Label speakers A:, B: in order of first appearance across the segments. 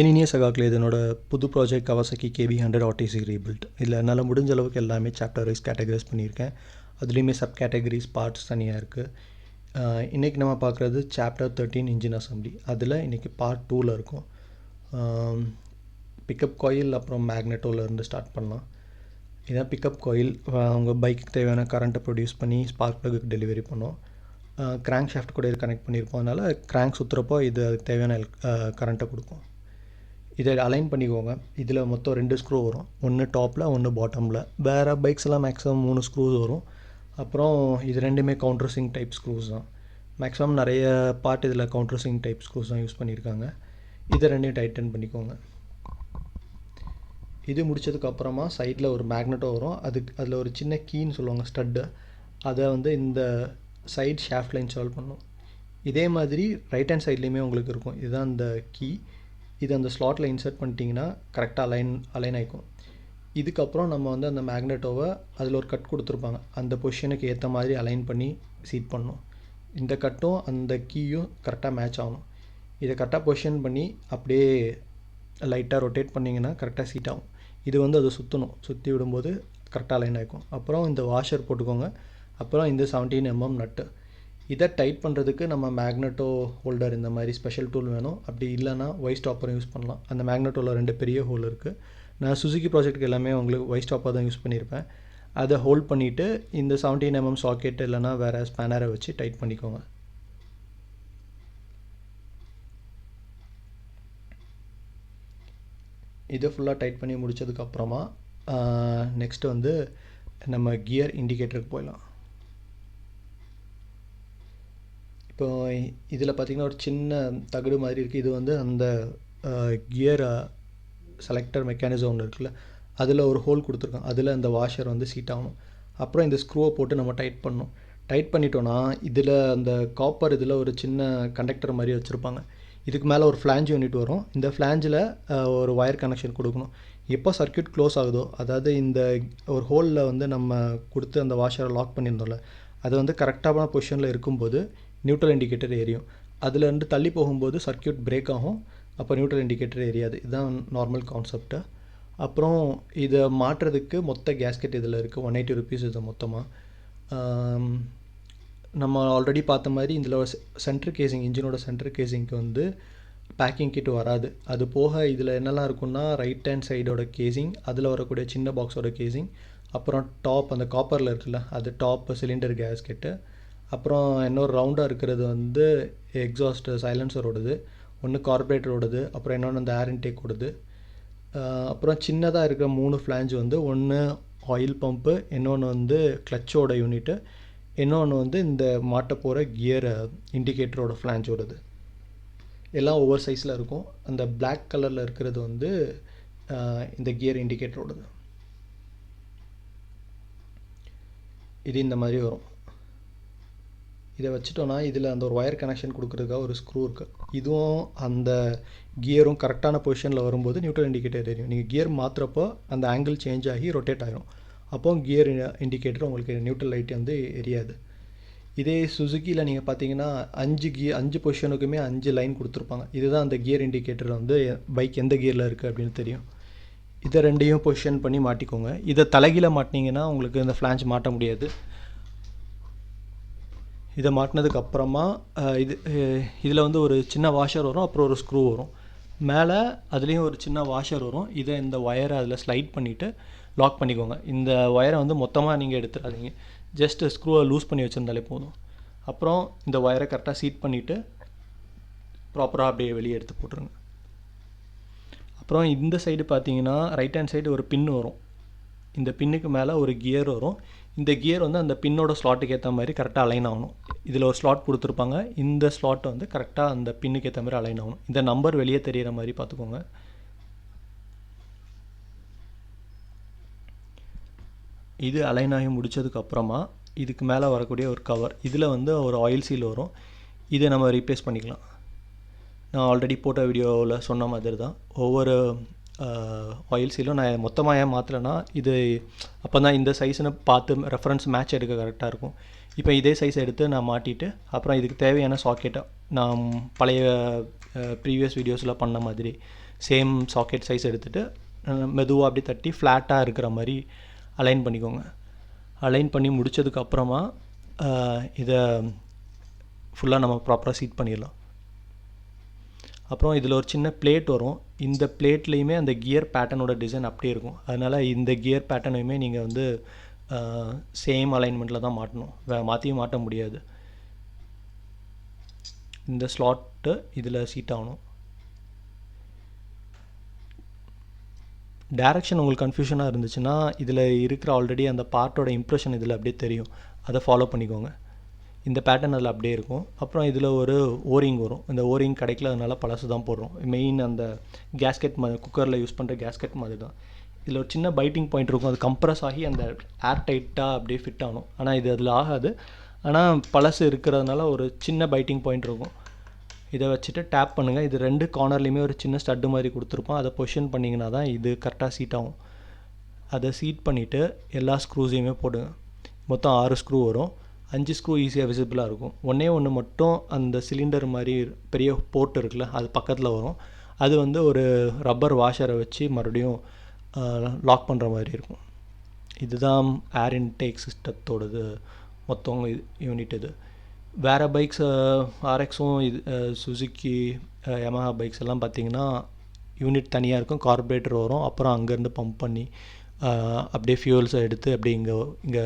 A: என் இனிய சகாக்களே இது என்னோட புது project Kawasaki KB hundred RTZ rebuild இதில் என்னால் முடிஞ்ச அளவுக்கு எல்லாமே சாப்டர் வைஸ் கேட்டகரைஸ் பண்ணியிருக்கேன். அதுலேயுமே சப் கேட்டகரிஸ் பார்ட்ஸ் தனியாக இருக்குது இன்றைக்கி நம்ம பார்க்குறது சாப்டர் தேர்ட்டீன் இன்ஜின் அசம்பிளி அதில் இன்றைக்கி பார்ட் டூவில் இருக்கும். பிக்கப் காயில் அப்புறம் மேக்னெட்டோலேருந்து ஸ்டார்ட் பண்ணலாம். இதான் பிக்கப் காயில் அவங்க பைக்குக்கு தேவையான கரண்ட்டை ப்ரொடியூஸ் பண்ணி ஸ்பார்க் ப்ளக்கு டெலிவரி பண்ணோம். கிராங்க் ஷாஃப்ட் கூட இது கனெக்ட் பண்ணியிருப்போம். அதனால் கிராங்க் சுற்றுறப்போ இது அதுக்கு தேவையான கரண்ட்டை கொடுக்கும். இதை அலைன் பண்ணிக்கோங்க. இதில் மொத்தம் ரெண்டு ஸ்க்ரூ வரும். ஒன்று டாப்பில் ஒன்று பாட்டமில் வேறு பைக்ஸ் எல்லாம் மேக்ஸிமம் மூணு ஸ்க்ரூஸ் வரும். அப்புறம் இது ரெண்டுமே கவுண்டர் சிங் டைப் ஸ்க்ரூஸ் தான். மேக்ஸிமம் நிறைய பார்ட் இதில் கவுண்டர் சிங் டைப் ஸ்க்ரூஸ் தான் யூஸ் பண்ணியிருக்காங்க இதை ரெண்டையும் டைட்டன் பண்ணிக்கோங்க. இது முடித்ததுக்கப்புறமா சைடில் ஒரு மேக்னெட்டோ வரும். அதுக்கு அதில் ஒரு சின்ன கீன்னு சொல்லுவாங்க ஸ்டட்டு அதை வந்து இந்த சைட் ஷாஃப்டில் இன்ஸ்டால் பண்ணும். இதே மாதிரி ரைட் ஹேண்ட் சைட்லேயுமே உங்களுக்கு இருக்கும். இதுதான் இந்த கீ இது அந்த ஸ்லாட்டில் இன்சர்ட் பண்ணிட்டீங்கன்னா கரெக்டாக அலைன் அலைன் ஆகிக்கும் இதுக்கப்புறம் நம்ம வந்து அந்த மேக்னெட்டோவை அதில் ஒரு கட் கொடுத்துருப்பாங்க. அந்த பொசிஷனுக்கு ஏற்ற மாதிரி அலைன் பண்ணி சீட் பண்ணணும். இந்த கட்டும் அந்த கீயும் கரெக்டாக மேட்ச் ஆகணும். இதை கரெக்டாக பொசிஷன் பண்ணி அப்படியே லைட்டாக ரொட்டேட் பண்ணிங்கன்னா கரெக்டாக சீட் ஆகும். இது வந்து அதை சுற்றணும் சுற்றி விடும்போது கரெக்டாக அலைன் ஆகிக்கும் அப்புறம் இந்த வாஷர் போட்டுக்கோங்க. அப்புறம் இந்த செவன்டீன் எம்எம் நட்டு. இதை டைட் பண்ணுறதுக்கு நம்ம மேக்னெட்டோ ஹோல்டர் இந்த மாதிரி ஸ்பெஷல் டூல் வேணும். அப்படி இல்லைனா ஒய் ஸ்டாப்பரும் யூஸ் பண்ணலாம். அந்த மேக்னெட்டோவில் ரெண்டு பெரிய ஹோல் இருக்குது நான் சுசுகி ப்ராஜெக்ட்டுக்கு எல்லாமே உங்களுக்கு ஒய் ஸ்டாப்பர் தான் யூஸ் பண்ணியிருப்பேன் அதை ஹோல்ட் பண்ணிவிட்டு இந்த செவன்டீன் எம்எம் சாக்கெட் இல்லைனா வேறு ஸ்பேனரை வச்சு டைட் பண்ணிக்கோங்க. இதை ஃபுல்லாக டைட் பண்ணி முடித்ததுக்கப்புறமா நெக்ஸ்ட்டு வந்து நம்ம கியர் இண்டிகேட்டருக்கு போயிடலாம். இப்போ இதில் பார்த்திங்கன்னா ஒரு சின்ன தகடு மாதிரி இருக்குது. இது வந்து அந்த கியர் செலக்டர் மெக்கானிசம் ஒன்று இருக்குல்ல அதில் ஒரு ஹோல் கொடுத்துருக்கோம் அதில் அந்த வாஷர் வந்து சீட் ஆகணும். அப்புறம் இந்த ஸ்க்ரூவை போட்டு நம்ம டைட் பண்ணணும். டைட் பண்ணிட்டோன்னா இதில் அந்த காப்பர் இதில் ஒரு சின்ன கண்டக்டர் மாதிரி வச்சுருப்பாங்க. இதுக்கு மேலே ஒரு ஃப்ளாஞ்ச் யூனிட் வரும். இந்த ஃப்ளாஞ்சில் ஒரு ஒயர் கனெக்ஷன் கொடுக்கணும். எப்போ சர்க்கியூட் க்ளோஸ் ஆகுதோ அதாவது இந்த ஒரு ஹோலில் வந்து நம்ம கொடுத்து அந்த வாஷரை லாக் பண்ணியிருந்தோம்ல அது வந்து கரெக்டான பொசிஷனில் இருக்கும்போது நியூட்ரல் இண்டிகேட்டர் எரியும் அதுலேருந்து தள்ளி போகும்போது சர்க்கியூட் பிரேக் ஆகும். அப்போ நியூட்ரல் இண்டிகேட்டர் எரியாது இதுதான் நார்மல் கான்செப்ட்டு அப்புறம் இதை மாற்றுறதுக்கு மொத்த கேஸ்கெட் இதில் இருக்குது ஒன் எயிட்டி ருபீஸ் இது மொத்தமாக நம்ம ஆல்ரெடி பார்த்த மாதிரி இதில் சென்ட்ரு கேசிங் இன்ஜினோட சென்ட்ரு கேசிங்க்கு வந்து பேக்கிங் கிட் வராது. அது போக இதில் என்னெல்லாம் இருக்குன்னா ரைட் ஹேண்ட் சைடோட கேசிங் அதில் வரக்கூடிய சின்ன பாக்ஸோட கேசிங் அப்புறம் டாப் அந்த காப்பரில் இருக்குல்ல அது டாப் சிலிண்டர் கேஸ்கெட்டு அப்புறம் இன்னொரு ரவுண்டாக இருக்கிறது வந்து எக்ஸாஸ்ட் சைலன்சரோடது ஒன்று கார்பரேட்டரோடது அப்புறம் இன்னொன்று அந்த ஏர் இன்டேக்கோடது அப்புறம் சின்னதாக இருக்கிற மூணு ஃப்ளான்ஜ் வந்து ஒன்று ஆயில் பம்ப்பு இன்னொன்று வந்து கிளச்சோட யூனிட்டு இன்னொன்று வந்து இந்த மாட்ட போகிற கியர் இண்டிகேட்டரோட ஃப்ளாஞ்சோடது எல்லாம் ஒவ்வொரு சைஸில் இருக்கும். அந்த பிளாக் கலரில் இருக்கிறது வந்து இந்த கியர் இண்டிகேட்டரோடது இது இந்த மாதிரி வரும். இதை வச்சுட்டோன்னா இதில் அந்த ஒரு ஒயர் கனெக்ஷன் கொடுக்குறதுக்காக ஒரு ஸ்க்ரூ இருக்குது இதுவும் அந்த கியரும் கரெக்டான பொசிஷனில் வரும்போது நியூட்ரல் இண்டிகேட்டர் தெரியும். நீங்கள் கியர் மாற்றுறப்போ அந்த ஆங்கிள் சேஞ்ச் ஆகி ரொட்டேட் ஆகிரும் அப்போ கியர் இண்டிகேட்டர் உங்களுக்கு நியூட்ரல் லைட் வந்து எரியாது. இதே சுசுக்கியில் நீங்கள் பார்த்தீங்கன்னா அஞ்சு கியர் அஞ்சு பொசிஷனுக்குமே அஞ்சு லைன் கொடுத்துருப்பாங்க. இதுதான் அந்த கியர் இண்டிகேட்டர் வந்து பைக் எந்த கியரில் இருக்குது அப்படின்னு தெரியும். இதை ரெண்டையும் பொசிஷன் பண்ணி மாட்டிக்கோங்க. இதை தலைகீழ மாட்டினீங்கன்னா உங்களுக்கு இந்த ஃப்ளான்ச் மாட்ட முடியாது. இதை மாட்டினதுக்கப்புறமா இது இதில் வந்து ஒரு சின்ன வாஷர் வரும் அப்புறம் ஒரு ஸ்க்ரூ வரும். மேலே அதுலேயும் ஒரு சின்ன வாஷர் வரும். இதை இந்த ஒயரை அதில் ஸ்லைட் பண்ணிவிட்டு லாக் பண்ணிக்கோங்க. இந்த ஒயரை வந்து மொத்தமாக நீங்கள் எடுத்துடாதீங்க. ஜஸ்ட்டு ஸ்க்ரூவை லூஸ் பண்ணி வச்சுருந்தாலே போதும். அப்புறம் இந்த ஒயரை கரெக்டாக சீட் பண்ணிவிட்டு ப்ராப்பராக அப்படியே வெளியே எடுத்து போட்டுருங்க. அப்புறம் இந்த சைடு பார்த்தீங்கன்னா ரைட் ஹேண்ட் சைடு ஒரு பின் வரும். இந்த பின்னுக்கு மேலே ஒரு கியர் வரும். இந்த கியர் வந்து அந்த பின்னோட ஸ்லாட்டுக்கு ஏற்ற மாதிரி கரெக்டாக அலைன் ஆகணும். இதில் ஒரு ஸ்லாட் கொடுத்துருப்பாங்க. இந்த ஸ்லாட் வந்து கரெக்டாக அந்த பின்னுக்கு ஏற்ற மாதிரி அலைன் ஆகணும். இந்த நம்பர் வெளியே தெரிகிற மாதிரி பார்த்துக்கோங்க. இது அலைன் ஆகி முடித்ததுக்கப்புறமா இதுக்கு மேலே வரக்கூடிய ஒரு கவர் இதில் வந்து ஒரு ஆயில் சீல் வரும். இதை நம்ம ரீப்ளேஸ் பண்ணிக்கலாம். நான் ஆல்ரெடி போட்ட வீடியோவில் சொன்ன மாதிரி தான் ஒவ்வொரு ஆயில் சீலும் நான் மொத்தமாக ஏன் மாற்றலைன்னா இது அப்போ தான் இந்த சைஸ்னு பார்த்து ரெஃபரன்ஸ் மேட்ச் எடுக்க கரெக்டாக இருக்கும். இப்போ இதே சைஸ் எடுத்து நான் மாட்டிட்டு அப்புறம் இதுக்கு தேவையான சாக்கெட்டை நான் பழைய ப்ரீவியஸ் வீடியோஸில் பண்ண மாதிரி சேம் சாக்கெட் சைஸ் எடுத்துகிட்டு மெதுவாக அப்படியே தட்டி ஃப்ளாட்டாக இருக்கிற மாதிரி அலைன் பண்ணிக்கோங்க. அலைன் பண்ணி முடித்ததுக்கப்புறமா இதை ஃபுல்லாக நம்ம ப்ராப்பராக சீட் பண்ணிடலாம். அப்புறம் இதில் ஒரு சின்ன பிளேட் வரும். இந்த பிளேட்லேயுமே அந்த கியர் பேட்டர்னோட டிசைன் அப்படியே இருக்கும். அதனால் இந்த கியர் பேட்டர்னையுமே நீங்கள் வந்து சேம் அலைன்மெண்ட்டில் தான் மாட்டணும். வே மாற்றியும் மாட்ட முடியாது. இந்த ஸ்லாட்டு இதில் சீட் ஆகணும். டேரெக்ஷன் உங்களுக்கு கன்ஃபியூஷனாக இருந்துச்சுன்னா இதில் இருக்கிற ஆல்ரெடி அந்த பார்ட்டோட இம்ப்ரெஷன் இதில் அப்படியே தெரியும். அதை ஃபாலோ பண்ணிக்கோங்க. இந்த பேட்டர்ன் அதில் அப்படியே இருக்கும். அப்புறம் இதில் ஒரு ஓரிங் வரும். இந்த ஓரிங் கிடைக்கல அதனால பழசு தான் போடுறோம். மெயின் அந்த கேஸ்கெட் மாதிரி குக்கரில் யூஸ் பண்ணுற கேஸ்கெட் மாதிரி தான் இதில் ஒரு சின்ன பைட்டிங் பாயிண்ட் இருக்கும். அது கம்ப்ரஸ் ஆகி அந்த ஏர் டைட்டாக அப்படியே ஃபிட் ஆகணும். ஆனால் இது அதில் ஆகாது. ஆனால் பழசு இருக்கிறதுனால ஒரு சின்ன பைட்டிங் பாயிண்ட் இருக்கும். இதை வச்சுட்டு டேப் பண்ணுங்கள் இது ரெண்டு கார்னர்லேயுமே ஒரு சின்ன ஸ்டட்டு மாதிரி கொடுத்துருப்போம். அதை பொசிஷன் பண்ணிங்கன்னா தான் இது கரெக்டாக சீட் ஆகும். அதை சீட் பண்ணிவிட்டு எல்லா ஸ்க்ரூஸையுமே போடுங்க. மொத்தம் ஆறு ஸ்க்ரூ வரும். அஞ்சு ஸ்க்ரூ ஈஸியாக விசிபிளாக இருக்கும். ஒன்றே ஒன்று மட்டும் அந்த சிலிண்டர் மாதிரி பெரிய போர்ட் இருக்குல்ல அது பக்கத்தில் வரும். அது வந்து ஒரு ரப்பர் வாஷரை வச்சு மறுபடியும் லாக் பண்ணுற மாதிரி இருக்கும். இதுதான் ஏர் இன்டேக் சிஸ்டத்தோடது மொத்தம் இது யூனிட் இது. வேறு பைக்ஸ் ஆர்எக்ஸும் இது சுசுக்கி யமஹா பைக்ஸ் எல்லாம் பார்த்திங்கன்னா யூனிட் தனியாக இருக்கும் கார்பரேட்டர் வரும். அப்புறம் அங்கேருந்து பம்ப் பண்ணி அப்படியே ஃபியூல்ஸை எடுத்து அப்படியே இங்கே இங்கே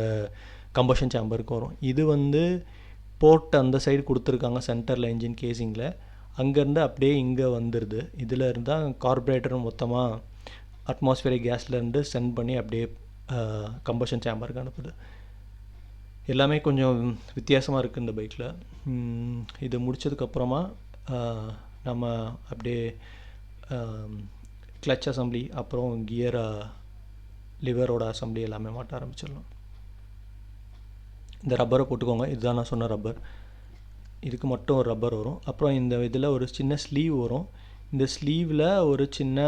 A: கம்பஷன் சேம்பருக்கு வரும். இது வந்து போர்ட் அந்த சைடு கொடுத்துருக்காங்க சென்டரில் இன்ஜின் கேசிங்கில் அங்கேருந்து அப்படியே இங்கே வந்துடுது இதில் இருந்தால் கார்பரேட்டர் மொத்தமாக அட்மாஸ்பியரிக் கேஸ்லேருந்து சென்ட் பண்ணி அப்படியே கம்பஷன் சேம்பருக்கு அனுப்புது. எல்லாமே கொஞ்சம் வித்தியாசமாக இருக்குது இந்த பைக்கில் இது முடித்ததுக்கப்புறமா நம்ம அப்படியே கிளச் அசம்பிளி அப்புறம் கியர் லிவரோட அசம்பிளி எல்லாமே மாட்ட ஆரம்பிச்சிடலாம். இந்த ரப்பரை போட்டுக்கோங்க. இதுதான் நான் சொன்ன ரப்பர் இதுக்கு மட்டும் ஒரு ரப்பர் வரும். அப்புறம் இந்த இதில் ஒரு சின்ன ஸ்லீவ் வரும். இந்த ஸ்லீவில் ஒரு சின்ன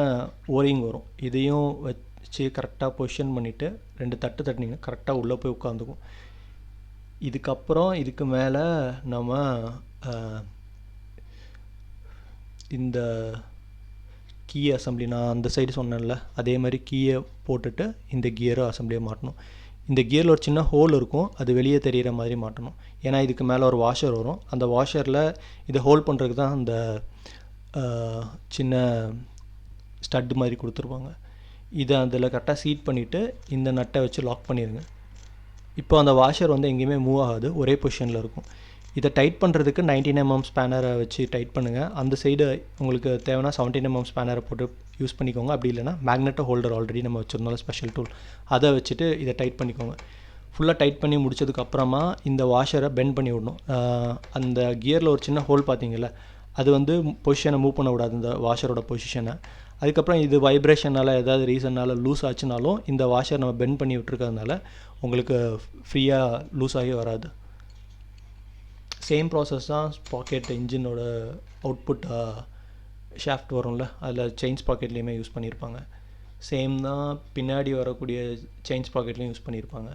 A: ஓரிங் வரும். இதையும் வச்சு கரெக்டாக பொசிஷன் பண்ணிவிட்டு ரெண்டு தட்டு தட்டினீங்கன்னா கரெக்டாக உள்ளே போய் உட்காந்துக்கும். இதுக்கப்புறம் இதுக்கு மேலே நம்ம இந்த கீ அசம்பிளி நான் அந்த சைடு சொன்னேன்ல அதே மாதிரி கீயை போட்டுட்டு இந்த கியரும் அசம்பிளியை மாட்டணும். இந்த கியரில் ஒரு சின்ன ஹோல் இருக்கும் அது வெளியே தெரிகிற மாதிரி மாட்டணும். ஏன்னா இதுக்கு மேலே ஒரு வாஷர் வரும். அந்த வாஷரில் இதை ஹோல்ட் பண்ணுறதுக்கு தான் அந்த சின்ன ஸ்டட்டு மாதிரி கொடுத்துருப்பாங்க. இதை அதில் கரெக்டாக சீட் பண்ணிவிட்டு இந்த நட்டை வச்சு லாக் பண்ணிடுங்க இப்போ அந்த வாஷர் வந்து எங்கேயுமே மூவ் ஆகாது. ஒரே பொசிஷனில் இருக்கும். இதை டைட் பண்ணுறதுக்கு நைன்டீன் எம்எம் ஸ்பேனரை வச்சு டைட் பண்ணுங்கள் அந்த சைடு உங்களுக்கு தேவைன்னா செவன்டீன் எம்எம் ஸ்பேனரை போட்டு யூஸ் பண்ணிக்கோங்க. அப்படி இல்லைனா மேக்னெட்டோ ஹோல்டர் ஆல்ரெடி நம்ம வச்சுருந்தாலும் ஸ்பெஷல் டூல் அதை வச்சுட்டு இதை டைட் பண்ணிக்கோங்க. ஃபுல்லாக டைட் பண்ணி முடிச்சதுக்கப்புறமா இந்த வாஷரை பெண்ட் பண்ணி விடணும். அந்த கியரில் ஒரு சின்ன ஹோல் பார்த்தீங்கல்ல அது வந்து பொசிஷனை மூவ் பண்ணக்கூடாது இந்த வாஷரோட பொசிஷனை அதுக்கப்புறம் இது வைப்ரேஷனால் ஏதாவது ரீசன்னால் லூஸ் ஆச்சுனாலும் இந்த வாஷர் நம்ம பெண்ட் பண்ணி விட்டுருக்கிறதுனால உங்களுக்கு ஃப்ரீயாக லூஸ் ஆகி வராது. சேம் ப்ராசஸ் தான் ஸ்பாக்கெட் இன்ஜினோட அவுட்புட் ஷாஃப்ட் வரும்ல அதில் செயின்ஸ் பாக்கெட்லேயுமே யூஸ் பண்ணியிருப்பாங்க சேம் தான் பின்னாடி வரக்கூடிய செயின்ஸ் பாக்கெட்லேயும் யூஸ் பண்ணியிருப்பாங்க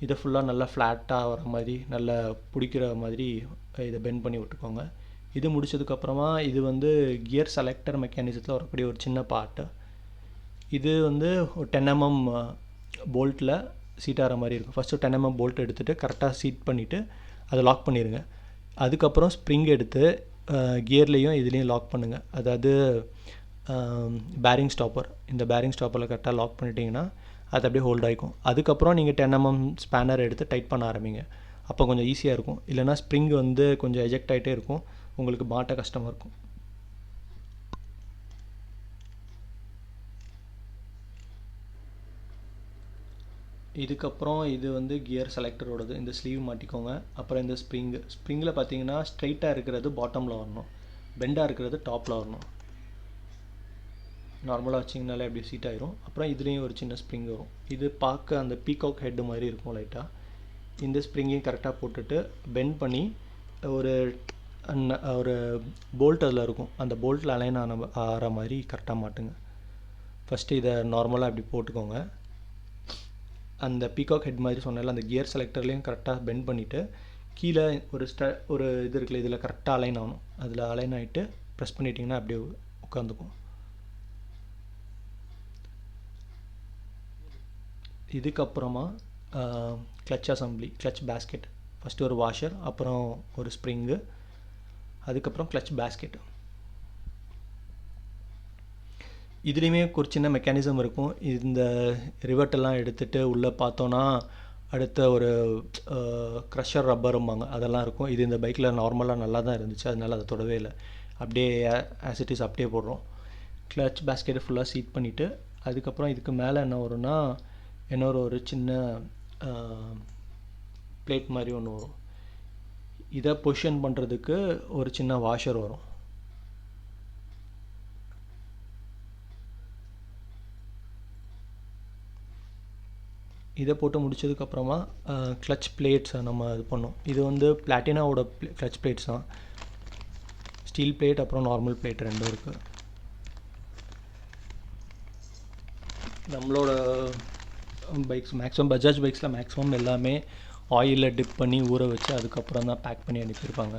A: இதை ஃபுல்லாக நல்லா ஃப்ளாட்டாக வர மாதிரி நல்லா பிடிக்கிற மாதிரி இதை பெண்ட் பண்ணி விட்டுக்கோங்க. இது முடிச்சதுக்கப்புறமா இது வந்து கியர் செலக்டர் மெக்கானிசத்தில் வரக்கூடிய ஒரு சின்ன பார்ட்டு இது வந்து ஒரு டென் எம்எம் போல்ட்டில் சீட் ஆகிற மாதிரி இருக்கும். ஃபஸ்ட்டு டென் எம்எம் போல்ட் எடுத்துகிட்டு கரெக்டாக சீட் பண்ணிவிட்டு அதை லாக் பண்ணிடுங்க அதுக்கப்புறம் ஸ்ப்ரிங் எடுத்து கியர்லேயும் இதுலேயும் லாக் பண்ணுங்கள் அதாவது பேரிங் ஸ்டாப்பர் இந்த பேரிங் ஸ்டாப்பரில் கரெக்டாக லாக் பண்ணிட்டீங்கன்னா அது அப்படியே ஹோல்ட் ஆகிக்கும் அதுக்கப்புறம் நீங்கள் டென் எம்எம் ஸ்பேனர் எடுத்து டைட் பண்ண ஆரம்பிங்க. அப்போ கொஞ்சம் ஈஸியாக இருக்கும். இல்லைனா ஸ்ப்ரிங் வந்து கொஞ்சம் எஜெக்ட் ஆகிட்டே இருக்கும். உங்களுக்கு மாட்ட கஷ்டமாக இருக்கும். இதுக்கப்புறம் இது வந்து கியர் செலக்டரோடது இந்த ஸ்லீவ் மாட்டிக்கோங்க. அப்புறம் இந்த ஸ்ப்ரிங்கு ஸ்ப்ரிங்கில் பார்த்தீங்கன்னா ஸ்ட்ரைட்டாக இருக்கிறது பாட்டமில் வரணும். பெண்டாக இருக்கிறது டாப்பில் வரணும். நார்மலாக வச்சிங்கனாலே அப்படியே சீட் ஆயிரும். அப்புறம் இதுலேயும் ஒரு சின்ன ஸ்ப்ரிங் வரும். இது பார்க்க அந்த பீகாக் ஹெட்டு மாதிரி இருக்கும் லைட்டாக இந்த ஸ்ப்ரிங்கையும் கரெக்டாக போட்டுட்டு பெண்ட் பண்ணி ஒரு ஒரு போல்ட் அதில் இருக்கும். அந்த போல்ட்டில் அலைன் ஆன ஆகிற மாதிரி கரெக்டாக மாட்டுங்க. ஃபஸ்ட்டு இதை நார்மலாக இப்படி போட்டுக்கோங்க. அந்த பீகாக் ஹெட் மாதிரி சொன்னால அந்த கியர் செலக்டர்லேயும் கரெக்டாக பெண்ட் பண்ணிவிட்டு கீழே ஒரு ஸ்ட ஒரு இது இருக்குல்ல இதில் கரெக்டாக அலைன் ஆகணும். அதில் அலைன் ஆகிட்டு ப்ரெஸ் பண்ணிட்டிங்கன்னா அப்படியே உட்காந்துக்கும். இதுக்கப்புறமா clutch assembly clutch basket first ஒரு வாஷர் அப்புறம் ஒரு ஸ்ப்ரிங்கு அதுக்கப்புறம் கிளச் பேஸ்கெட்டு இதுலேயுமே ஒரு சின்ன மெக்கானிசம் இருக்கும். இந்த ரிவர்ட்டெல்லாம் எடுத்துகிட்டு உள்ளே பார்த்தோன்னா அடுத்த ஒரு க்ரஷர் ரப்பரும்பாங்க அதெல்லாம் இருக்கும். இது இந்த பைக்கில் நார்மலாக நல்லா தான் இருந்துச்சு. அதனால அதை தொடவே இல்லை. அப்படியே இஸ் அப்படியே போடுறோம். கிளச் பேஸ்கெட்டை ஃபுல்லாக சீட் பண்ணிவிட்டு அதுக்கப்புறம் இதுக்கு மேலே என்ன வரும்னா இன்னொரு ஒரு சின்ன பிளேட் மாதிரி ஒன்று வரும். இதை பொசிஷன் பண்ணுறதுக்கு ஒரு சின்ன வாஷர் வரும். இதை போட்டு முடிச்சதுக்கப்புறமா கிளச் பிளேட்ஸை நம்ம இது பண்ணோம். இது வந்து பிளாட்டினாவோட கிளச் பிளேட்ஸ் தான். ஸ்டீல் பிளேட் அப்புறம் நார்மல் பிளேட் ரெண்டும் இருக்குது நம்மளோட பைக்ஸ் மேக்ஸிமம் பஜாஜ் பைக்ஸில் மேக்ஸிமம் எல்லாமே ஆயிலில் டிப் பண்ணி ஊற வச்சு அதுக்கப்புறம் தான் பேக் பண்ணி அனுப்பியிருப்பாங்க.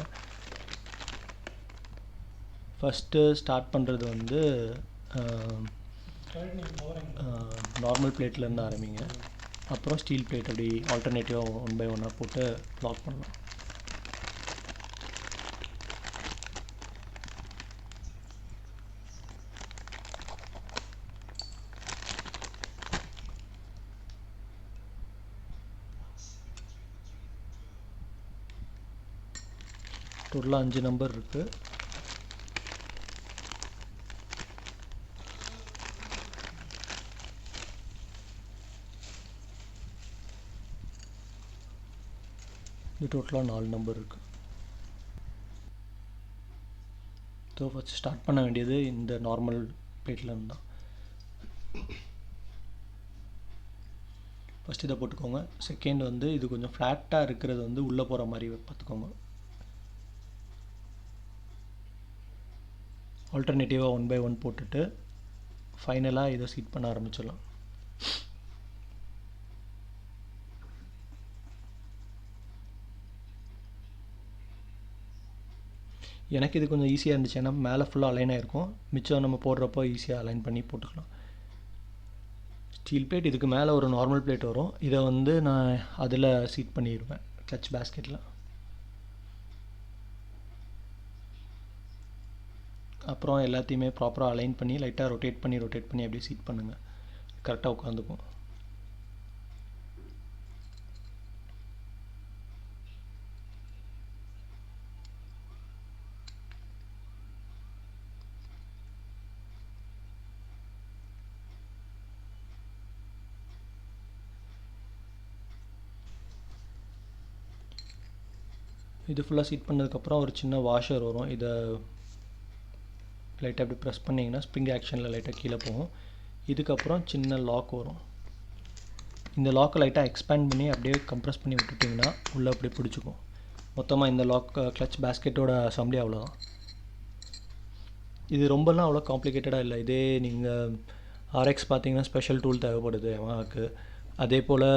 A: ஃபஸ்ட்டு ஸ்டார்ட் பண்ணுறது வந்து நார்மல் பிளேட்லேருந்து ஆரம்பிங்க. அப்புறம் ஸ்டீல் பிளேட் அப்படி ஆல்டர்னேட்டிவாக ஒன் பை ஒன்னாக போட்டு லாக் பண்ணலாம். டோட்டலாக அஞ்சு நம்பர் இருக்குது இது டோட்டலாக நாலு நம்பர் இருக்குது ஸோ ஃபஸ்ட் ஸ்டார்ட் பண்ண வேண்டியது இந்த நார்மல் பிளேட்லேருந்து தான். ஃபஸ்ட் இதை போட்டுக்கோங்க. செகண்ட் வந்து இது கொஞ்சம் ஃப்ளாட்டாக இருக்கிறது வந்து உள்ளே போகிற மாதிரி பார்த்துக்கோங்க. ஆல்டர்னேட்டிவாக ஒன் பை ஒன் போட்டுட்டு ஃபைனலாக இதை சீட் பண்ண ஆரம்பிச்சிடலாம். எனக்கு இது கொஞ்சம் ஈஸியாக இருந்துச்சு. ஏன்னா மேலே ஃபுல்லாக அலைன் ஆகிருக்கும் மிச்சம் நம்ம போடுறப்போ ஈஸியாக அலைன் பண்ணி போட்டுக்கலாம். ஸ்டீல் பிளேட் இதுக்கு மேலே ஒரு நார்மல் பிளேட் வரும். இதை வந்து நான் அதில் சீட் பண்ணிடுவேன் கிளச் பேஸ்கெட்டில் அப்புறம் எல்லாத்தையுமே ப்ராப்பராக அலைன் பண்ணி லைட்டாக ரொட்டேட் பண்ணி ரொட்டேட் பண்ணி அப்படியே சீட் பண்ணுங்கள் கரெக்டாக உட்காந்துக்கும். இது ஃபுல்லாக சீட் பண்ணதுக்கப்புறம் ஒரு சின்ன வாஷர் வரும். இதை லைட்டாக இப்படி ப்ரெஸ் பண்ணிங்கன்னா ஸ்ப்ரிங் ஆக்ஷனில் லைட்டாக கீழே போகும். இதுக்கப்புறம் சின்ன லாக் வரும். இந்த லாக்கை லைட்டாக எக்ஸ்பேண்ட் பண்ணி அப்படியே கம்ப்ரெஸ் பண்ணி விட்டுட்டிங்கன்னா உள்ளே அப்படியே பிடிச்சிக்கும். மொத்தமாக இந்த லாக் கிளச் பேஸ்கெட்டோட அசம்பிளி அவ்வளோதான் இது ரொம்பலாம் அவ்வளோ காம்ப்ளிகேட்டடாக இல்லை. இதே நீங்கள் ஆர்எக்ஸ் பார்த்தீங்கன்னா ஸ்பெஷல் டூல் தேவைப்படுது எமாக்கு அதே போல்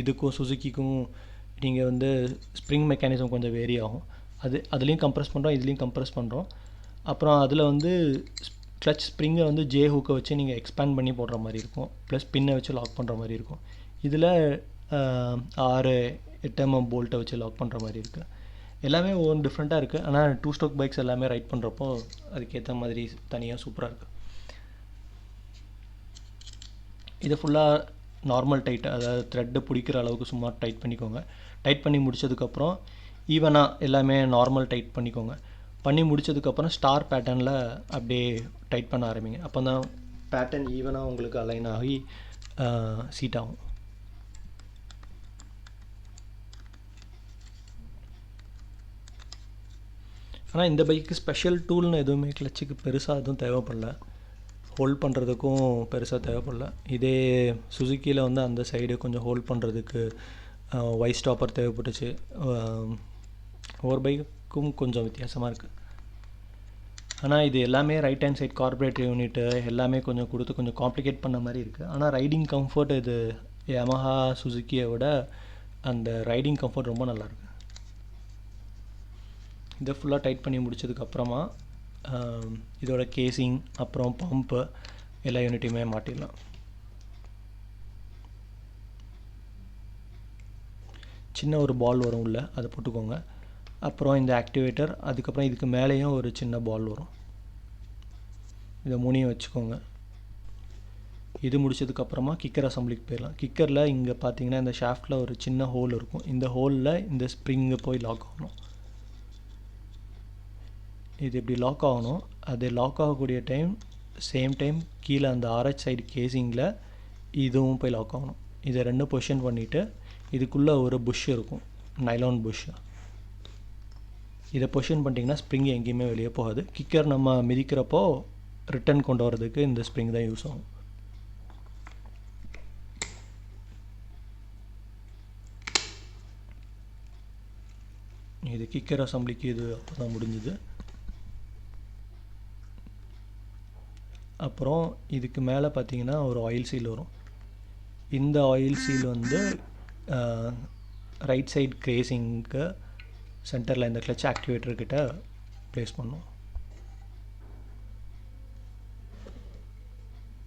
A: இதுக்கும் சுசுக்கிக்கும் நீங்கள் வந்து ஸ்ப்ரிங் மெக்கானிசம் கொஞ்சம் வேரி ஆகும். அது அதுலேயும் கம்ப்ரெஸ் பண்ணுறோம் இதுலேயும் கம்ப்ரெஸ் பண்ணுறோம் அப்புறம் அதில் வந்து கிளச் ஸ்ப்ரிங்கை வந்து ஜே ஹூக்கை வச்சு நீங்கள் எக்ஸ்பேண்ட் பண்ணி போடுற மாதிரி இருக்கும். ப்ளஸ் பின்னை வச்சு லாக் பண்ணுற மாதிரி இருக்கும். இதில் ஆறு எட்டுஎம்எம் போல்ட்டை வச்சு லாக் பண்ணுற மாதிரி இருக்குது எல்லாமே ஒவ்வொன்று டிஃப்ரெண்ட்டாக இருக்குது ஆனால் டூ ஸ்டோக் பைக்ஸ் எல்லாமே ரைட் பண்ணுறப்போ அதுக்கேற்ற மாதிரி தனியாக சூப்பராக இருக்குது இது ஃபுல்லாக நார்மல் டைட் அதாவது த்ரெட்டு பிடிக்கிற அளவுக்கு சும்மா டைட் பண்ணிக்கோங்க. டைட் பண்ணி முடிச்சதுக்கப்புறம் ஈவனாக எல்லாமே நார்மல் டைட் பண்ணிக்கோங்க. பண்ணி முடிச்சதுக்கப்புறம் ஸ்டார் பேட்டர்னில் அப்படியே டைட் பண்ண ஆரம்பிங்க. அப்போ தான் பேட்டர்ன் ஈவனாக உங்களுக்கு அலைன் ஆகி சீட் ஆகும். ஆனால் இந்த பைக்கு ஸ்பெஷல் டூல்னு எதுவுமே கிளச்சுக்கு பெருசாக எதுவும் தேவைப்படல. ஹோல்ட் பண்ணுறதுக்கும் பெருசாக தேவைப்படல. இதே சுசுக்கியில் வந்து அந்த சைடு கொஞ்சம் ஹோல்ட் பண்ணுறதுக்கு ஒய் ஸ்டாப்பர் தேவைப்பட்டுச்சு. ஒவ்வொரு பைக்கும் கொஞ்சம் வித்தியாசமாக இருக்குது ஆனால் இது எல்லாமே right hand side carburettor unit எல்லாமே கொஞ்சம் கொடுத்து கொஞ்சம் காம்ப்ளிகேட் பண்ண மாதிரி இருக்குது ஆனால் ரைடிங் கம்ஃபர்ட் இது யமஹா சுசுக்கியை விட அந்த ரைடிங் கம்ஃபர்ட் ரொம்ப நல்லாயிருக்கு இதை ஃபுல்லாக டைட் பண்ணி முடிச்சதுக்கப்புறமா இதோட கேசிங் அப்புறம் பம்பு எல்லா யூனிட்டையுமே மாட்டிடலாம் சின்ன ஒரு பால் வரும் உள்ள அதை போட்டுக்கோங்க. அப்புறம் இந்த ஆக்டிவேட்டர் அதுக்கப்புறம் இதுக்கு மேலேயும் ஒரு சின்ன பால் வரும். இதை மூணையும் வச்சுக்கோங்க. இது முடிச்சதுக்கப்புறமா கிக்கர் அசம்பிளிக்கு போயிடலாம். கிக்கரில் இங்கே பார்த்தீங்கன்னா இந்த ஷாஃப்டில் ஒரு சின்ன ஹோல் இருக்கும். இந்த ஹோலில் இந்த ஸ்ப்ரிங்கு போய் லாக் ஆகணும். இது இப்படி லாக் ஆகணும். அது லாக் ஆகக்கூடிய டைம் சேம் டைம் கீழே அந்த ஆர்ஹெச் சைடு கேசிங்கில் இதுவும் போய் லாக் ஆகணும். இதை ரெண்டும் பொசிஷன் பண்ணிவிட்டு இதுக்குள்ளே ஒரு புஷ் இருக்கும். நைலான் புஷ் இதை பொஷன் பண்ணிட்டீங்கன்னா ஸ்ப்ரிங் எங்கேயுமே வெளியே போகாது. கிக்கர் நம்ம மிதிக்கிறப்போ ரிட்டன் கொண்டு வரதுக்கு இந்த ஸ்ப்ரிங் தான் யூஸ் ஆகும். இது கிக்கர் அசம்பிளிக்கு இது அப்போ தான் முடிஞ்சுது. அப்புறம் இதுக்கு மேலே பார்த்தீங்கன்னா ஒரு ஆயில் சீல் வரும். இந்த ஆயில் சீல் வந்து ரைட் சைட் கிரேசிங்க்கு சென்டரில் இந்த கிளச் ஆக்டிவேட்டர் கிட்ட ப்ளேஸ் பண்ணோம்.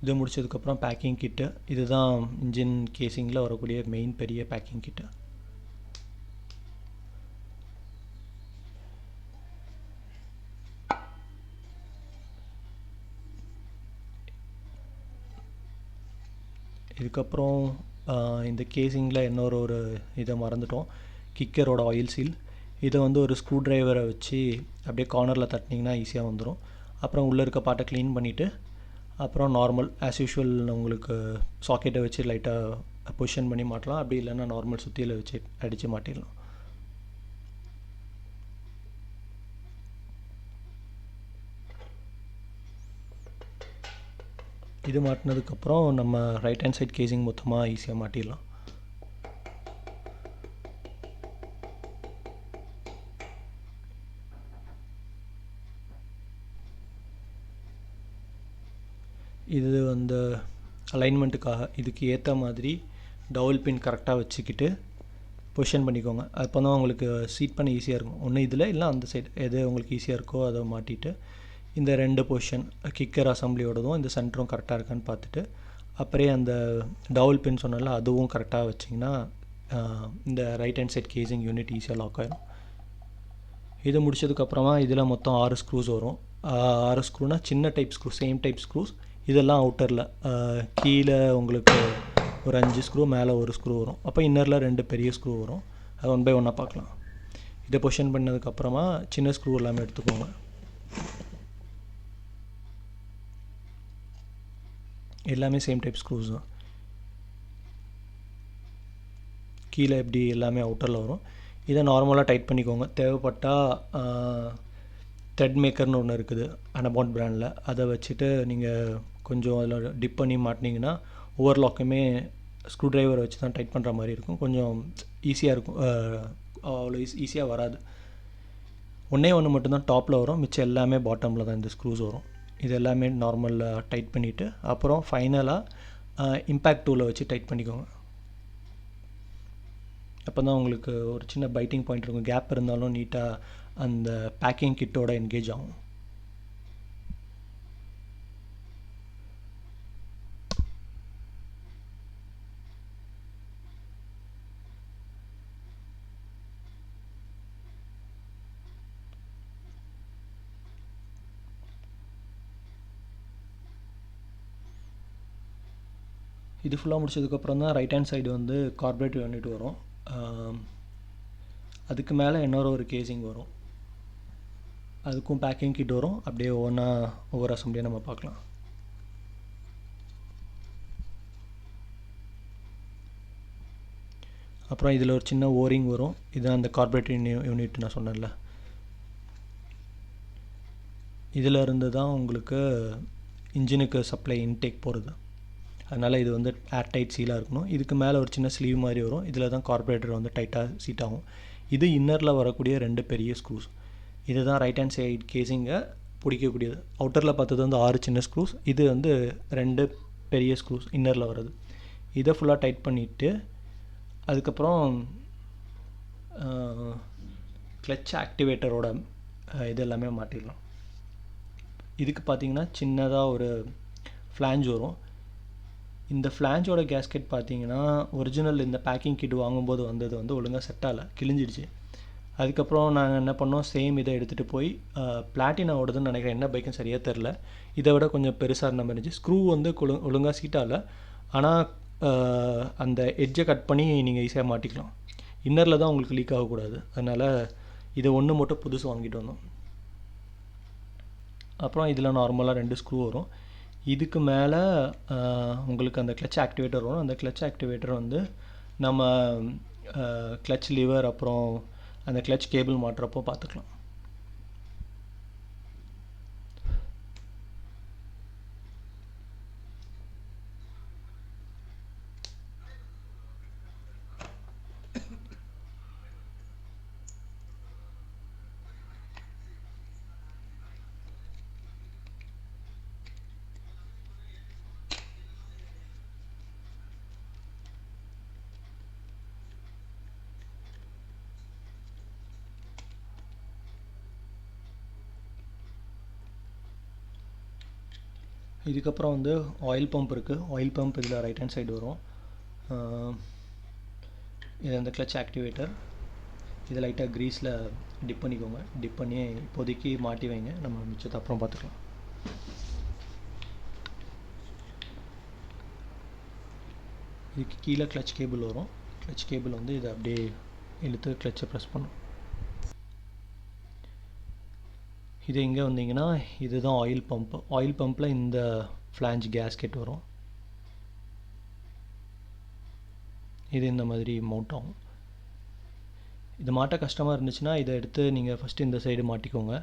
A: இது முடிச்சதுக்கப்புறம் பேக்கிங் கிட்டு இதுதான் இன்ஜின் கேசிங்கில் வரக்கூடிய மெயின் பெரிய பேக்கிங் கிட்டு இதுக்கப்புறம் இந்த கேசிங்கில் இன்னொரு ஒரு இதை மறந்துட்டோம். கிக்கரோட ஆயில் சீல் இதை வந்து ஒரு ஸ்க்ரூ ட்ரைவரை வச்சு அப்படியே கார்னரில் தட்டினீங்கன்னா ஈஸியாக வந்துடும் அப்புறம் உள்ளே இருக்க பாட்டை க்ளீன் பண்ணிவிட்டு அப்புறம் நார்மல் ஆஸ் யூஷுவல் உங்களுக்கு சாக்கெட்டை வச்சு லைட்டாக பொசிஷன் பண்ணி மாட்டலாம். அப்படி இல்லைன்னா நார்மல் சுற்றியில் வச்சு அடித்து மாட்டிடலாம். இது மாட்டினதுக்கப்புறம் நம்ம ரைட் ஹேண்ட் சைட் கேசிங் மொத்தமாக ஈஸியாக மாட்டிடலாம். இது அந்த அலைன்மெண்ட்டுக்காக இதுக்கு ஏற்ற மாதிரி டவுல் பின் கரெக்டாக வச்சுக்கிட்டு பொசிஷன் பண்ணிக்கோங்க. அப்போ தான் உங்களுக்கு சீட் பண்ண ஈஸியாக இருக்கும். ஒன்று இதில் இல்லை அந்த சைடு எது உங்களுக்கு ஈஸியாக இருக்கோ அதை மாட்டிட்டு இந்த ரெண்டு பொசிஷன் கிக்கர் அசம்பிளியோடதும் இந்த சென்டரும் கரெக்டாக இருக்கான்னு பார்த்துட்டு அப்படியே அந்த டவுல் பின் சொன்னால அதுவும் கரெக்டாக வச்சிங்கன்னா இந்த right hand side casing unit ஈஸியாக லாக் ஆகிடும் இது முடிச்சதுக்கப்புறமா இதில் மொத்தம் ஆறு ஸ்க்ரூஸ் வரும். ஆறு ஸ்க்ரூனால் சின்ன type screw same type screws இதெல்லாம் அவுட்டரில் கீழே உங்களுக்கு ஒரு அஞ்சு ஸ்க்ரூ மேலே ஒரு ஸ்க்ரூ வரும். அப்போ இன்னரில் ரெண்டு பெரிய ஸ்க்ரூ வரும். அது ஒன் பை ஒன்னாக பார்க்கலாம். இதை பொஷன் பண்ணதுக்கப்புறமா சின்ன ஸ்க்ரூ எல்லாமே எடுத்துக்கோங்க. எல்லாமே சேம் டைப் ஸ்க்ரூஸ் தான். கீழே எப்படி எல்லாமே அவுட்டரில் வரும். இதை நார்மலாக டைட் பண்ணிக்கோங்க. தேவைப்பட்டால் த்ரெட் மேக்கர்னு ஒன்று இருக்குது அனபாண்ட் ப்ராண்டில் அதை வச்சுட்டு நீங்கள் கொஞ்சம் அதில் டிப் பண்ணி மாட்டினீங்கன்னா ஒவ்வொரு லாக்குமே ஸ்க்ரூ ட்ரைவரை வச்சு தான் டைட் பண்ணுற மாதிரி இருக்கும். கொஞ்சம் ஈஸியாக இருக்கும். அவ்வளோ ஈஸ் ஈஸியாக வராது. ஒன்றே ஒன்று மட்டும்தான் டாப்பில் வரும். மிச்சம் எல்லாமே பாட்டமில் தான் இந்த ஸ்க்ரூஸ் வரும். இது எல்லாமே நார்மலாக டைட் பண்ணிவிட்டு அப்புறம் ஃபைனலாக இம்பேக்ட் டூலை வச்சு டைட் பண்ணிக்கோங்க. அப்போ தான் உங்களுக்கு ஒரு சின்ன பைட்டிங் பாயிண்ட் இருக்கும். கேப் இருந்தாலும் நீட்டாக அந்த பேக்கிங் கிட்டோட என்கேஜ் ஆகும். இது ஃபுல்லாக முடிச்சதுக்கப்புறம் தான் ரைட் ஹேண்ட் சைடு வந்து கார்பரேட்டிவ் யூனிட் வரும். அதுக்கு மேலே இன்னொரு ஒரு கேசிங் வரும். அதுக்கும் பேக்கிங் கிட் வரும். அப்படியே ஒவ்வொன்றா ஒவ்வொரு அசம்பிளியாக நம்ம பார்க்கலாம். அப்புறம் இதில் ஒரு சின்ன ஓரிங் வரும். இதுதான் அந்த கார்பரேட்டிவ் யூனிட் நான் சொன்னேன்ல. இதில் இருந்து தான் உங்களுக்கு இன்ஜினுக்கு சப்ளை இன்டேக் போகிறது அதனால் இது வந்து ஏர் டைட் சீலாக இருக்கணும். இதுக்கு மேலே ஒரு சின்ன ஸ்லீவ் மாதிரி வரும். இதில் தான் கார்பரேட்டர் வந்து டைட்டாக சீட் ஆகும். இது இன்னரில் வரக்கூடிய ரெண்டு பெரிய ஸ்க்ரூஸ் இது தான் ரைட் ஹேண்ட் சைட் கேசிங்கை பிடிக்கக்கூடியது. அவுட்டரில் பார்த்தது வந்து ஆறு சின்ன ஸ்க்ரூஸ் இது வந்து ரெண்டு பெரிய ஸ்க்ரூஸ் இன்னரில் வர்றது. இதை ஃபுல்லாக டைட் பண்ணிவிட்டு அதுக்கப்புறம் கிளச் ஆக்டிவேட்டரோட இது எல்லாமே மாட்டிடலாம் இதுக்கு பார்த்தீங்கன்னா சின்னதாக ஒரு ஃப்ளாஞ்ச் வரும். இந்த ஃப்ளாஞ்சோட கேஸ்கெட் பார்த்தீங்கன்னா ஒரிஜினல் இந்த பேக்கிங் கிட் வாங்கும்போது வந்தது வந்து ஒழுங்காக செட் ஆகலை கிழிஞ்சிடுச்சு. அதுக்கப்புறம் நாங்கள் என்ன பண்ணோம் சேம் இதை எடுத்துகிட்டு போய் பிளாட்டினாவோடதுன்னு நினைக்கிறேன் என்ன பைக்குன்னு சரியாக தெரில இதை விட கொஞ்சம் பெருசாக இருந்த மாதிரி இருந்துச்சு. ஸ்க்ரூ வந்து கொழு ஒழுங்காக சீட் ஆனால் அந்த எட்ஜை கட் பண்ணி நீங்கள் ஈஸியாக மாட்டிக்கலாம். இன்னரில் தான் உங்களுக்கு லீக் ஆகக்கூடாது. அதனால் இதை ஒன்று மட்டும் புதுசு வாங்கிட்டு வந்தோம். அப்புறம் இதில் நார்மலாக ரெண்டு ஸ்க்ரூ வரும். இதுக்கு மேலே உங்களுக்கு அந்த கிளச் ஆக்டிவேட்டர் வரும். அந்த கிளச் ஆக்டிவேட்டர் வந்து நம்ம கிளச் லிவர் அப்புறம் அந்த கிளச் கேபிள் மாட்டுறப்போ பார்த்துக்கலாம் இதுக்கப்புறம் வந்து ஆயில் பம்ப் இருக்குது ஆயில் பம்ப் இதில் ரைட் ஹேண்ட் சைடு வரும். இது அந்த கிளச் ஆக்டிவேட்டர் இதை லைட்டாக க்ரீஸில் டிப் பண்ணிக்கோங்க. டிப் பண்ணி இப்போதைக்கு மாட்டி வைங்க. நம்ம மிச்சத்தை அப்புறம் பார்த்துக்கலாம். இதுக்கு கீழே கிளச் கேபிள் வரும். கிளச் கேபிள் வந்து இதை அப்படியே இழுத்து கிளச்சை ப்ரெஸ் பண்ணும். இது எங்கே வந்தீங்கன்னா இதுதான் ஆயில் பம்ப் ஆயில் பம்பில் இந்த ஃப்ளாஞ்ச் கேஸ்கெட் வரும். இது இந்த மாதிரி மவுண்ட் ஆகும். இது மாட்ட கஷ்டமாக இருந்துச்சுன்னா இதை எடுத்து நீங்கள் ஃபஸ்ட்டு இந்த சைடு மாட்டிக்கோங்க.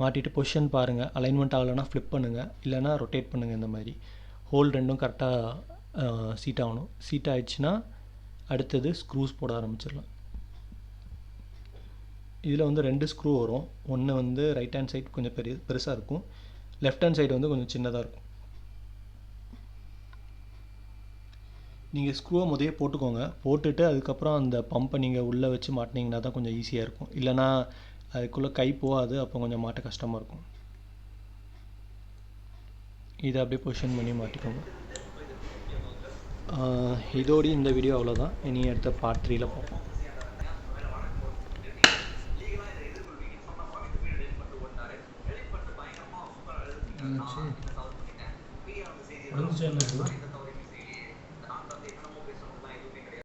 A: மாட்டிட்டு பொசிஷன் பாருங்கள் அலைன்மெண்ட் ஆகலைன்னா ஃப்ளிப் பண்ணுங்கள் இல்லைனா ரொட்டேட் பண்ணுங்கள் இந்த மாதிரி. ஹோல் ரெண்டும் கரெக்டாக சீட் ஆகணும். சீட் ஆகிடுச்சுன்னா அடுத்தது ஸ்க்ரூஸ் போட ஆரம்பிச்சிடலாம். இதில் வந்து ரெண்டு ஸ்க்ரூ வரும். ஒன்று வந்து ரைட் ஹேண்ட் சைடு கொஞ்சம் பெரிய பெருசாக இருக்கும். லெஃப்ட் ஹேண்ட் சைடு வந்து கொஞ்சம் சின்னதாக இருக்கும். நீங்கள் ஸ்க்ரூவை முதலே போட்டுக்கோங்க. போட்டுட்டு அதுக்கப்புறம் அந்த பம்பை நீங்கள் உள்ளே வச்சு மாட்டினீங்கன்னா தான் கொஞ்சம் ஈஸியாக இருக்கும். இல்லைனா அதுக்குள்ளே கை போகாது அப்போ கொஞ்சம் மாட்ட கஷ்டமாக இருக்கும். இதை அப்படியே பொசிஷன் பண்ணி மாட்டிக்கோங்க. இதோடு இந்த வீடியோ அவ்வளோதான் இனி அடுத்த பார்ட் த்ரீயில் பார்ப்போம்.
B: 俺のじゃないよ